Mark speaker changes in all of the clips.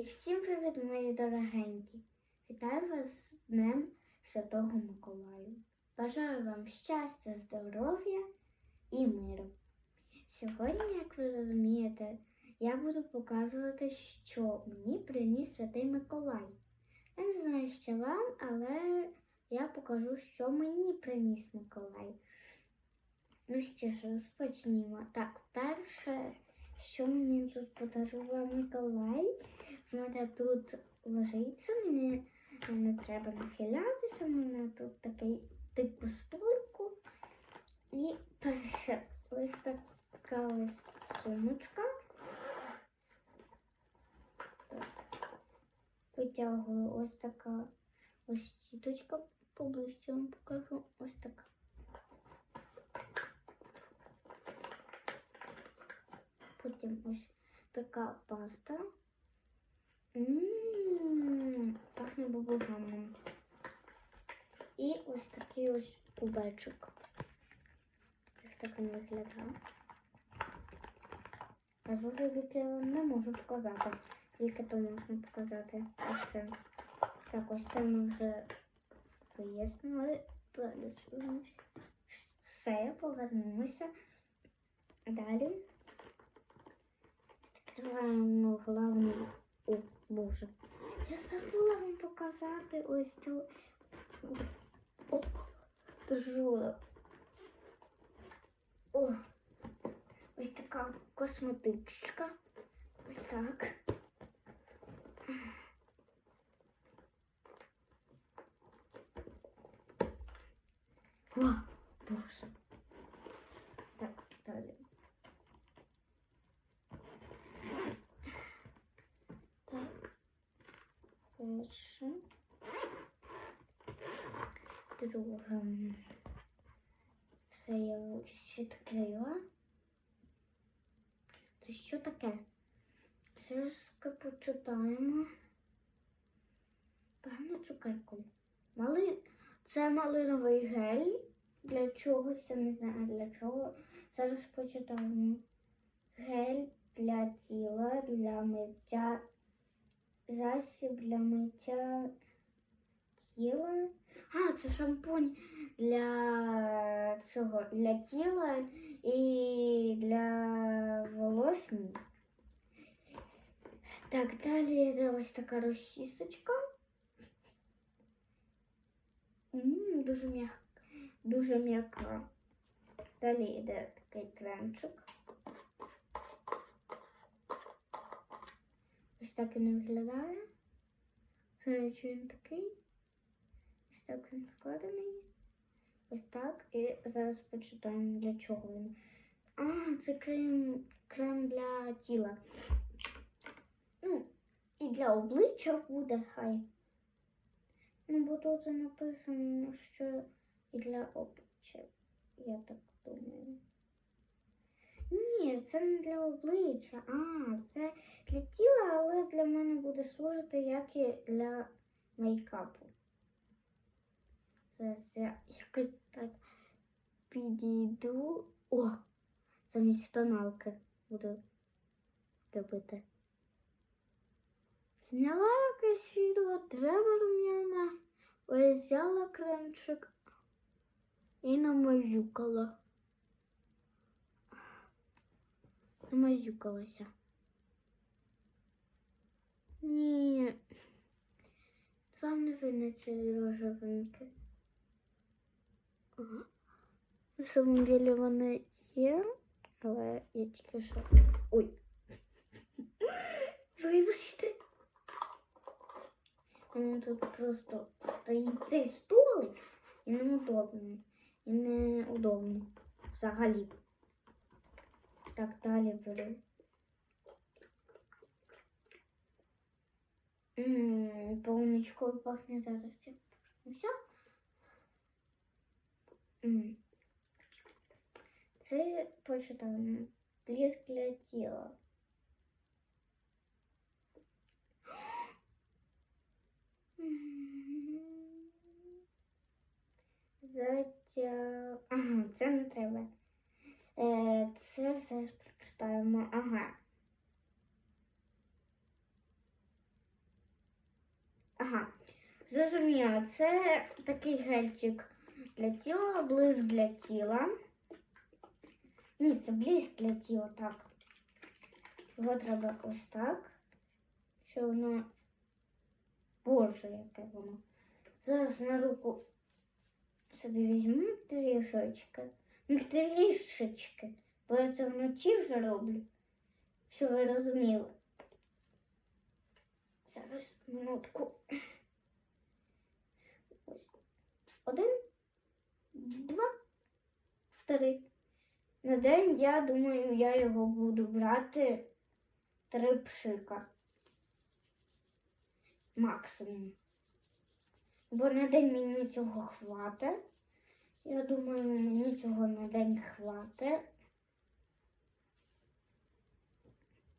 Speaker 1: І всім привіт, мої дорогенькі! Вітаю вас з Днем Святого Миколая. Бажаю вам щастя, здоров'я і миру. Сьогодні, як ви розумієте, я буду показувати, що мені приніс Святий Миколай. Я не знаю, що вам, але я покажу, що мені приніс Миколай. Ну що ж, розпочнімо. Так, перше, що мені тут подарував Миколай. В тут лежиться, мені не треба нахилятися, мене тут такий типу столику. І перше, ось така ось сумочка. Витягую ось така ось тіточка, поближче вам покажу. Ось така. Потім ось така паста. Ммм, пахне бабугамом. І ось такий ось кубечок. Ось так він виглядає. А я не можу показати. Тільки то можна показати. Ось це. Так, ось це ми вже вияснили. Далі. Все, повернемося. Далі. Відкриваємо главний. О, Боже. Я забула вам показати ось цю. О, тяжело. О, ось така косметичка. Ось так. О, Боже. Так, далі. Так. Перше. Друге. Це я відкрила. Це що таке? Зараз почитаємо. Певно цукерку. Мали... Це малиновий гель. Для чогось, я не знаю для чого. Зараз почитаємо. Гель для тіла, для миття, засіб для миття тіла. А, це шампунь для цього, для тіла і для волосні. Так, далі це ось така розчісточка. М, Дуже м'яка. Дуже м'яка. Далі йде такий кремчик. Ось так він виглядає. Знаю, що він такий. Так він складений. Ось так. І зараз почитаємо, для чого він. А, це крем, крем для тіла. Ну, і для обличчя буде хай. Ну, бо тут написано, що і для обличчя. Я так думаю. Ні, це не для обличчя. А, це для тіла, але для мене буде служити як і для мейкапу. Зараз я якось так підійду. О! Замість тоналки буду робити. Зняла якесь відео, треба рум'яна. Ось взяла кремчик і намазюкала. Намазюкалася. Ні. Вам не видно цієї рожевинки. На самом деле вони є, але я тільки що. Ой. Вибачте. Ну, тут просто стоїть цей столик і неудобно. І неудобно. Взагалі. Так, далі беру. Ммм, полуничкою пахне зараз. я Все? Це почитаємо. Блеск для тіла. Затя... Ага, це не треба. Е, це зараз прочитаємо. Ага. Ага. Зрозуміло, це такий гельчик для тіла, блиск для тіла. Ні, це блиск для тіла, так. Його треба ось так. Що воно. Боже, яке воно. Зараз на руку собі візьму трішечки. Ну, трішечки. Бо я це вночі вже роблю. Що ви розуміли? Зараз минутку. Ось. Один, два, три. На день, я думаю, я його буду брати три пшика. Максимум. Бо на день мені цього хватить. Я думаю, мені цього на день хватить.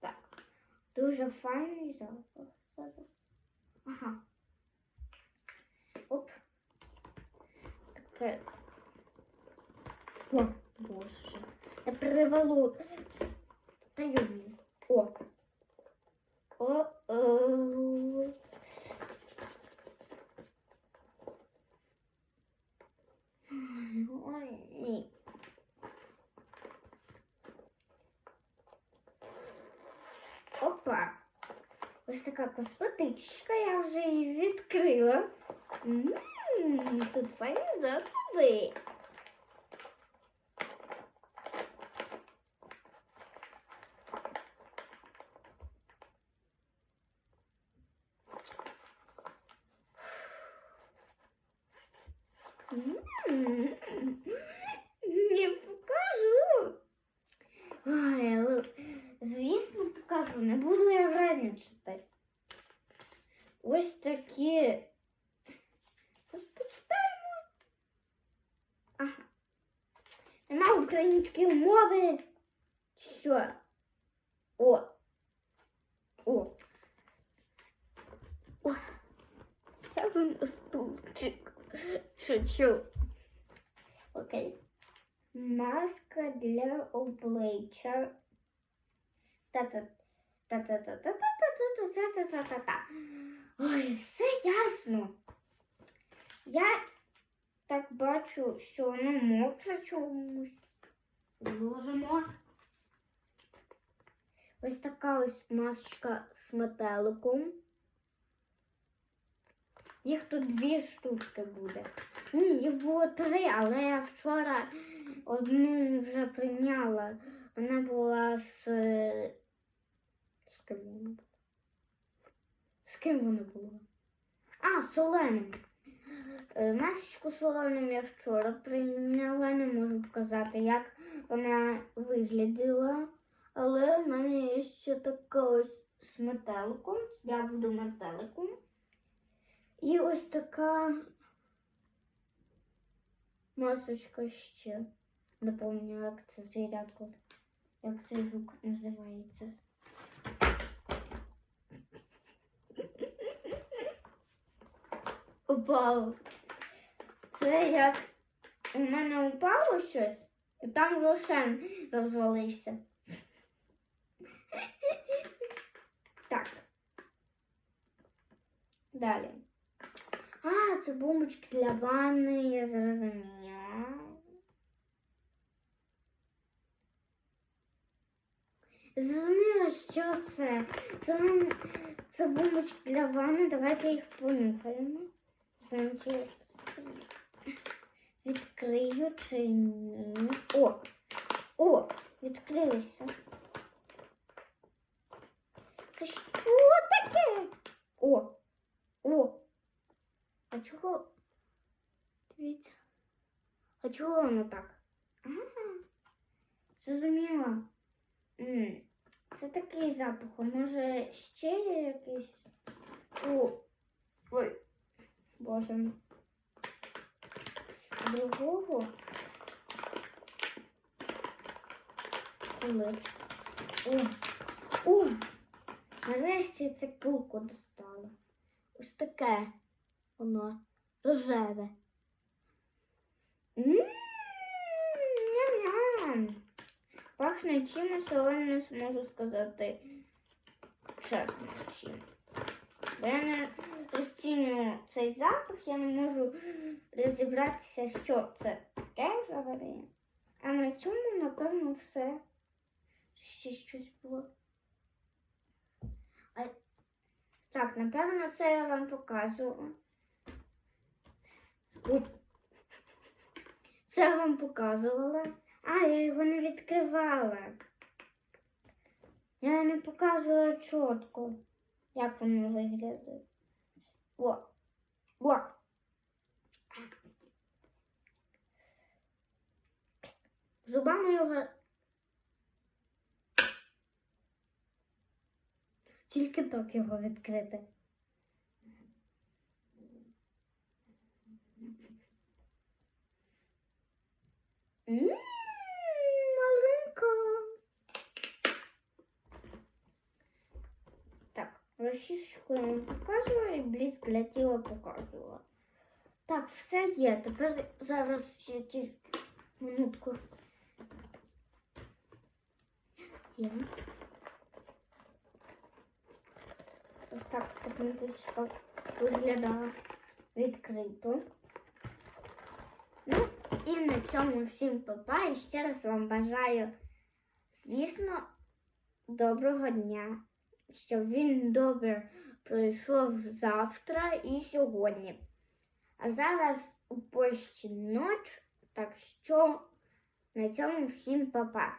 Speaker 1: Так. Дуже файний запах. Зараз. Ага. Оп. Таке. О, боже. Я привело. Та йому. О. О-о. Ой, ні. Опа. Ось така косметичка, я вже її відкрила. М, Тут файні засоби. Покажу. Не буду я вредничати. Ось такі. Почитаємо. Ага. Нема української мови. Що? О. О. О. Саме на стульчик. Шучу. Окей. Маска для обличчя. Та-та. Та-та-та-та-та-та-та-та-та-та-та. Ой, все ясно. Я так бачу, що воно мокре чомусь. Зложимо. Ось така ось масочка з метеликом. Їх тут дві штучки буде. Ні, їх було три, але я вчора одну вже прийняла. Вона була з. З ким вона була? З ким вона була? А. Е, Масочку з Оленом я вчора прийняла, не можу показати, як вона виглядала. Але в мене є ще така ось з метеликом. Я буду метеликом. І ось така масочка ще. Не як це звірятко, як цей жук називається. Упало. Це як у мене упало щось, і там рошен розвалився. Так. Далі. А, це бомбочки для ванни, я зрозуміла. Зрозуміла, що це? Це, це бомбочки для ванни, давайте їх понюхаємо. Значить, відкрию чи ні. О! О! Відкрилися. Це що таке? О! О! А чого? Дивіться. А чого воно так? Ага. Зрозуміла. М, Це А може ще є якийсь? О! Ой. Боже. Другого. Кулечку. О! О! Нарешті цю кулку достала. Ось таке воно рожеве. Ням-ням. Пахне чимось, але не зможу сказати чесно чим. Бо я не постійно цей запах, я не можу розібратися, що це таке взагалі. А на цьому, напевно, все. Ще щось було. А... Так, напевно, це я вам показувала. Це я вам показувала. А, я його не відкривала. Я не показую чітко, як воно виглядає. О, о. Зубами його. Тільки так його відкрити. Розчіску я вам показувала і близько для тіла показувала. Так, все є. Тепер зараз я ті... минутку. Є. Ось так косметичка виглядала відкрито. Ну, і на цьому всім папа. І ще раз вам бажаю, звісно, доброго дня. Щоб він добре пройшов завтра і сьогодні. А зараз у Польщі ніч, так що на цьому всім папа.